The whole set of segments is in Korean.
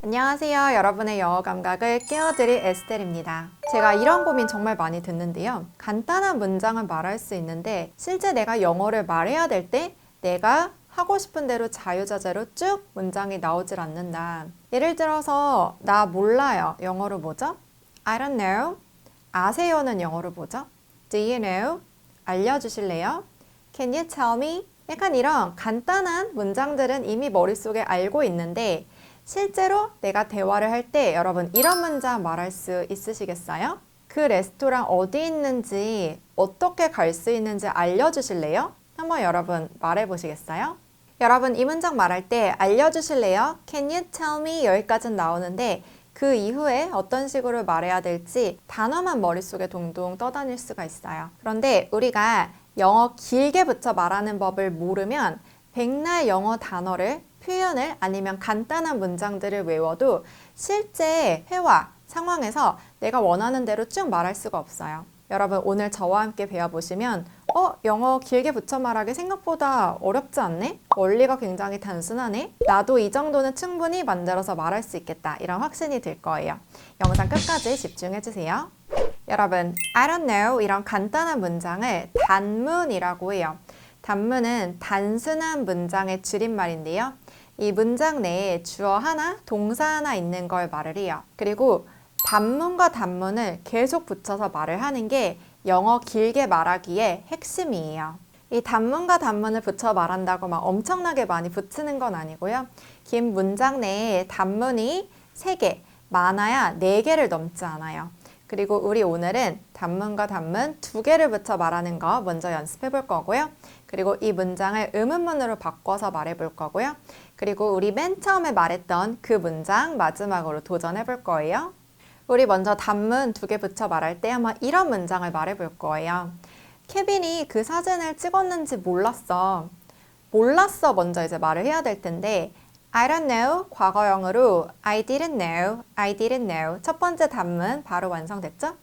안녕하세요. 여러분의 영어 감각을 깨워드릴 에스텔입니다. 제가 이런 고민 정말 많이 듣는데요. 간단한 문장을 말할 수 있는데 실제 내가 영어를 말해야 될 때 내가 하고 싶은 대로 자유자재로 쭉 문장이 나오질 않는다. 예를 들어서 나 몰라요. 영어로 뭐죠? I don't know. 아세요는 영어로 뭐죠? Do you know? 알려주실래요? Can you tell me? 약간 이런 간단한 문장들은 이미 머릿속에 알고 있는데 실제로 내가 대화를 할 때 여러분 이런 문장 말할 수 있으시겠어요? 그 레스토랑 어디 있는지 어떻게 갈 수 있는지 알려주실래요? 한번 여러분 말해 보시겠어요? 여러분 이 문장 말할 때 알려주실래요? Can you tell me? 여기까지는 나오는데 그 이후에 어떤 식으로 말해야 될지 단어만 머릿속에 동동 떠다닐 수가 있어요. 그런데 우리가 영어 길게 붙여 말하는 법을 모르면 백날 영어 단어를 표현을 아니면 간단한 문장들을 외워도 실제 회화 상황에서 내가 원하는 대로 쭉 말할 수가 없어요. 여러분 오늘 저와 함께 배워보시면 어? 영어 길게 붙여 말하기 생각보다 어렵지 않네? 원리가 굉장히 단순하네? 나도 이 정도는 충분히 만들어서 말할 수 있겠다 이런 확신이 들 거예요. 영상 끝까지 집중해주세요. 여러분 I don't know 이런 간단한 문장을 단문이라고 해요. 단문은 단순한 문장의 줄임말인데요. 이 문장 내에 주어 하나, 동사 하나 있는 걸 말을 해요. 그리고 단문과 단문을 계속 붙여서 말을 하는 게 영어 길게 말하기의 핵심이에요. 이 단문과 단문을 붙여 말한다고 막 엄청나게 많이 붙이는 건 아니고요. 긴 문장 내에 단문이 3개, 많아야 4개를 넘지 않아요. 그리고 우리 오늘은 단문과 단문 두 개를 붙여 말하는 거 먼저 연습해 볼 거고요. 그리고 이 문장을 의문문으로 바꿔서 말해 볼 거고요. 그리고 우리 맨 처음에 말했던 그 문장 마지막으로 도전해 볼 거예요. 우리 먼저 단문 두 개 붙여 말할 때 한번 이런 문장을 말해 볼 거예요. 케빈이 그 사진을 찍었는지 몰랐어. 몰랐어 먼저 이제 말을 해야 될 텐데 I don't know 과거형으로 I didn't know, I didn't know 첫 번째 단문 바로 완성됐죠?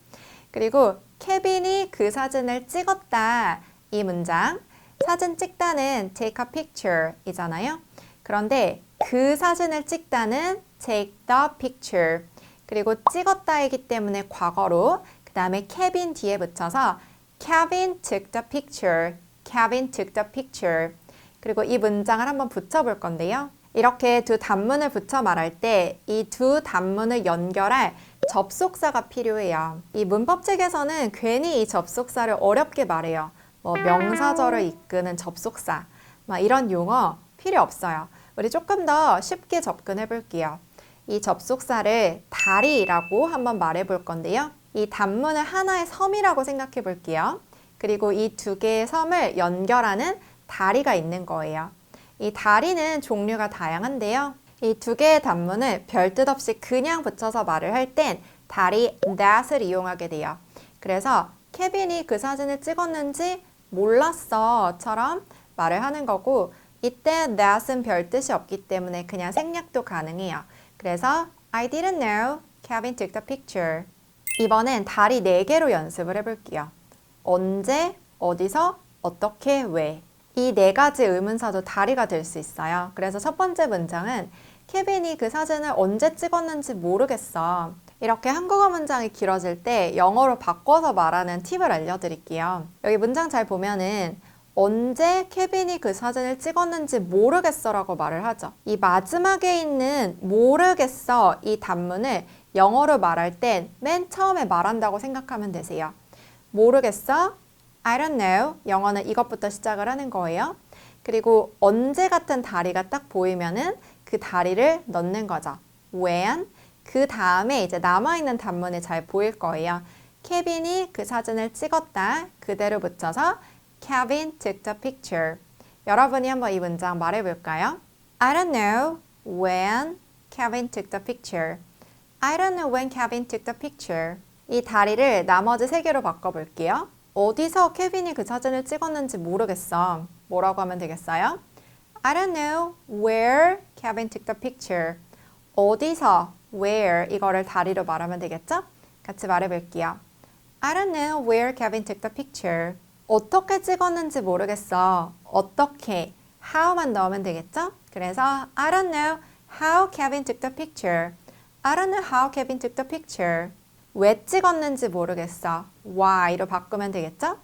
그리고 케빈이 그 사진을 찍었다 이 문장 사진 찍다는 take a picture 이잖아요. 그런데 그 사진을 찍다는 take the picture 그리고 찍었다이기 때문에 과거로 그 다음에 케빈 뒤에 붙여서 Kevin took the picture, Kevin took the picture 그리고 이 문장을 한번 붙여볼 건데요. 이렇게 두 단문을 붙여 말할 때 이 두 단문을 연결할 접속사가 필요해요. 이 문법책에서는 괜히 이 접속사를 어렵게 말해요. 뭐 명사절을 이끄는 접속사, 막 이런 용어 필요 없어요. 우리 조금 더 쉽게 접근해 볼게요. 이 접속사를 다리라고 한번 말해 볼 건데요. 이 단문을 하나의 섬이라고 생각해 볼게요. 그리고 이 두 개의 섬을 연결하는 다리가 있는 거예요. 이 다리는 종류가 다양한데요. 이 두 개의 단문을 별뜻 없이 그냥 붙여서 말을 할 땐 다리 that을 이용하게 돼요. 그래서 케빈이 그 사진을 찍었는지 몰랐어처럼 말을 하는 거고 이때 that은 별 뜻이 없기 때문에 그냥 생략도 가능해요. 그래서 I didn't know Kevin took the picture. 이번엔 다리 4개로 연습을 해볼게요. 언제, 어디서, 어떻게, 왜. 이 네 가지 의문사도 다리가 될 수 있어요. 그래서 첫 번째 문장은 케빈이 그 사진을 언제 찍었는지 모르겠어. 이렇게 한국어 문장이 길어질 때 영어로 바꿔서 말하는 팁을 알려드릴게요. 여기 문장 잘 보면은 언제 케빈이 그 사진을 찍었는지 모르겠어 라고 말을 하죠. 이 마지막에 있는 모르겠어 이 단문을 영어로 말할 땐 맨 처음에 말한다고 생각하면 되세요. 모르겠어? I don't know. 영어는 이것부터 시작을 하는 거예요. 그리고 언제 같은 다리가 딱 보이면은 그 다리를 넣는 거죠. when 그 다음에 이제 남아있는 단문이 잘 보일 거예요. 케빈이 그 사진을 찍었다. 그대로 붙여서 Kevin took the picture. 여러분이 한번 이 문장 말해볼까요? I don't know when Kevin took the picture. I don't know when Kevin took the picture. 이 다리를 나머지 세 개로 바꿔볼게요. 어디서 케빈이 그 사진을 찍었는지 모르겠어. 뭐라고 하면 되겠어요? I don't know where Kevin took the picture. 어디서, where 이거를 다리로 말하면 되겠죠? 같이 말해볼게요. I don't know where Kevin took the picture. 어떻게 찍었는지 모르겠어. 어떻게, how만 넣으면 되겠죠? 그래서 I don't know how Kevin took the picture. I don't know how Kevin took the picture. 왜 찍었는지 모르겠어. why로 바꾸면 되겠죠?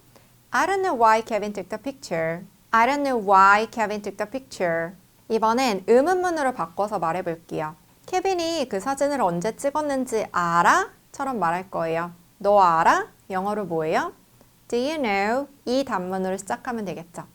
I don't know why Kevin took the picture. I don't know why Kevin took the picture. 이번엔 의문문으로 바꿔서 말해 볼게요. 케빈이 그 사진을 언제 찍었는지 알아? 처럼 말할 거예요. 너 알아? 영어로 뭐예요? Do you know? 이 단문으로 시작하면 되겠죠.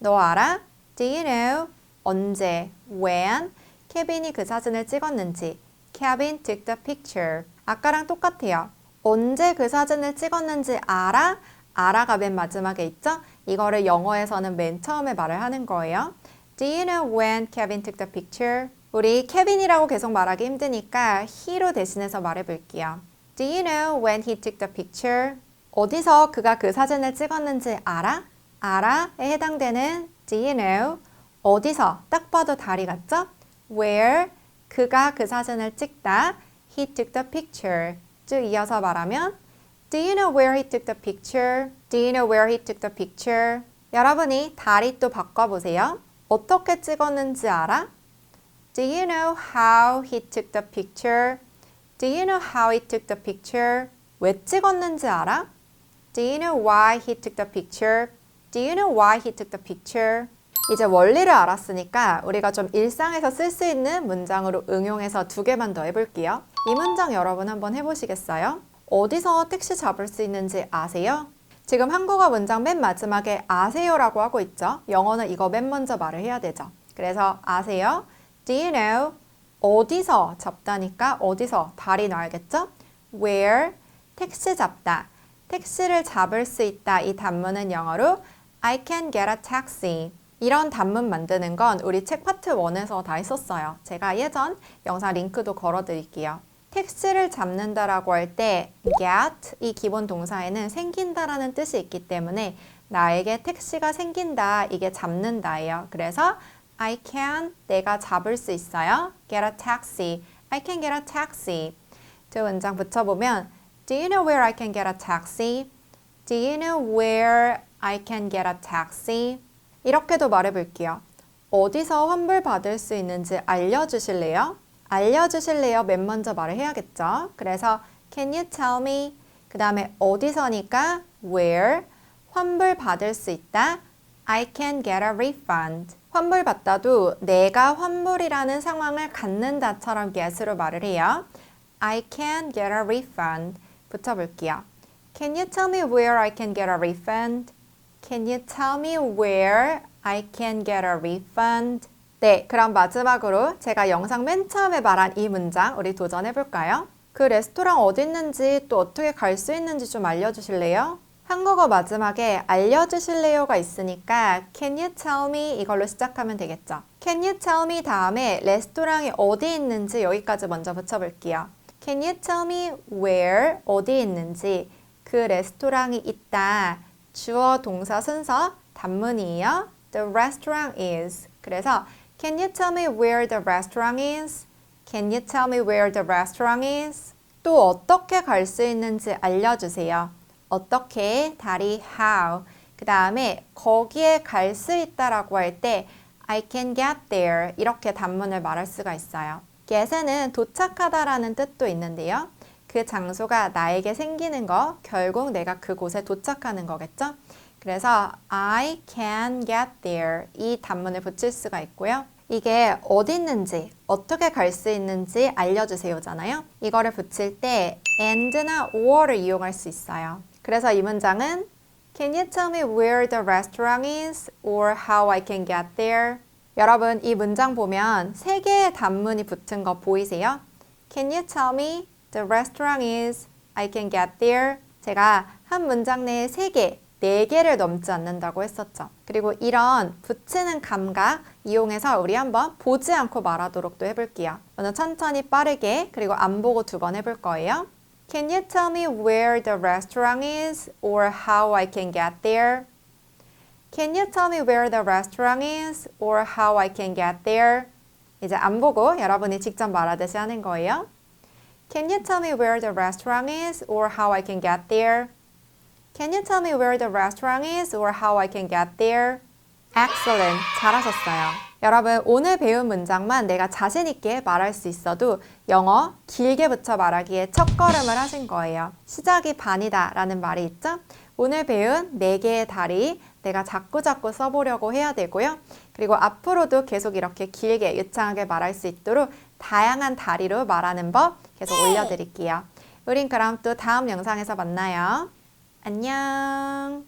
너 알아? Do you know? 언제? When? 케빈이 그 사진을 찍었는지. Kevin took the picture. 아까랑 똑같아요. 언제 그 사진을 찍었는지 알아? 알아가 맨 마지막에 있죠? 이거를 영어에서는 맨 처음에 말을 하는 거예요. Do you know when Kevin took the picture? 우리 케빈이라고 계속 말하기 힘드니까 he로 대신해서 말해 볼게요. Do you know when he took the picture? 어디서 그가 그 사진을 찍었는지 알아? 알아에 해당되는 Do you know? 어디서? 딱 봐도 다리 같죠? Where? 그가 그 사진을 찍다. He took the picture. 쭉 이어서 말하면 Do you know where he took the picture? Do you know where he took the picture? 여러분이 다리 또 바꿔보세요. 어떻게 찍었는지 알아? Do you know how he took the picture? Do you know how he took the picture? 왜 찍었는지 알아? Do you know why he took the picture? Do you know why he took the picture? 이제 원리를 알았으니까 우리가 좀 일상에서 쓸 수 있는 문장으로 응용해서 두 개만 더 해볼게요. 이 문장 여러분 한번 해보시겠어요? 어디서 택시 잡을 수 있는지 아세요? 지금 한국어 문장 맨 마지막에 아세요라고 하고 있죠. 영어는 이거 맨 먼저 말을 해야 되죠. 그래서 아세요? Do you know? 어디서 잡다니까 어디서 다리 놔야겠죠? Where? 택시 잡다. 택시를 잡을 수 있다. 이 단문은 영어로 I can get a taxi. 이런 단문 만드는 건 우리 책 파트 1에서 다 했었어요. 제가 예전 영상 링크도 걸어 드릴게요. 택시를 잡는다라고 할 때 get 이 기본 동사에는 생긴다라는 뜻이 있기 때문에 나에게 택시가 생긴다 이게 잡는다예요. 그래서 I can 내가 잡을 수 있어요. get a taxi. I can get a taxi. 두 문장 붙여보면 Do you know where I can get a taxi? Do you know where I can get a taxi? 이렇게도 말해볼게요. 어디서 환불 받을 수 있는지 알려주실래요? 알려주실래요? 맨 먼저 말을 해야겠죠. 그래서 Can you tell me? 그 다음에 어디서니까 where 환불 받을 수 있다. I can get a refund. 환불 받다도 내가 환불이라는 상황을 갖는다처럼 get으로 말을 해요. I can get a refund. 붙여볼게요. Can you tell me where I can get a refund? Can you tell me where I can get a refund? 네, 그럼 마지막으로 제가 영상 맨 처음에 말한 이 문장 우리 도전해 볼까요? 그 레스토랑 어디 있는지 또 어떻게 갈 수 있는지 좀 알려주실래요? 한국어 마지막에 알려주실래요가 있으니까 Can you tell me 이걸로 시작하면 되겠죠. Can you tell me 다음에 레스토랑이 어디 있는지 여기까지 먼저 붙여볼게요. Can you tell me where 어디 있는지 그 레스토랑이 있다. 주어 동사 순서 단문이에요. The restaurant is. 그래서 Can you tell me where the restaurant is? Can you tell me where the restaurant is? 또 어떻게 갈 수 있는지 알려주세요. 어떻게 다리 how. 그 다음에 거기에 갈 수 있다라고 할 때 I can get there 이렇게 단문을 말할 수가 있어요. Get에는 도착하다라는 뜻도 있는데요. 그 장소가 나에게 생기는 거, 결국 내가 그곳에 도착하는 거겠죠? 그래서 I can get there 이 단문을 붙일 수가 있고요. 이게 어디 있는지, 어떻게 갈 수 있는지 알려주세요잖아요. 이거를 붙일 때 and나 or를 이용할 수 있어요. 그래서 이 문장은 Can you tell me where the restaurant is or how I can get there? 여러분 이 문장 보면 세 개의 단문이 붙은 거 보이세요? Can you tell me the restaurant is I can get there? 제가 한 문장 내에 세 개, 네 개를 넘지 않는다고 했었죠. 그리고 이런 붙이는 감각 이용해서 우리 한번 보지 않고 말하도록도 해볼게요. 먼저 천천히 빠르게 그리고 안 보고 두 번 해볼 거예요. Can you tell me where the restaurant is or how I can get there? Can you tell me where the restaurant is or how I can get there? 이제 안 보고 여러분이 직접 말하듯이 하는 거예요. Can you tell me where the restaurant is or how I can get there? Can you tell me where the restaurant is or how I can get there? Excellent. 잘하셨어요. 여러분, 오늘 배운 문장만 내가 자신 있게 말할 수 있어도 영어 길게 붙여 말하기에 첫 걸음을 하신 거예요. 시작이 반이다 라는 말이 있죠? 오늘 배운 네개의 다리 내가 자꾸자꾸 써보려고 해야 되고요. 그리고 앞으로도 계속 이렇게 길게 유창하게 말할 수 있도록 다양한 다리로 말하는 법 계속 올려드릴게요. 우린 그럼 또 다음 영상에서 만나요. 안녕.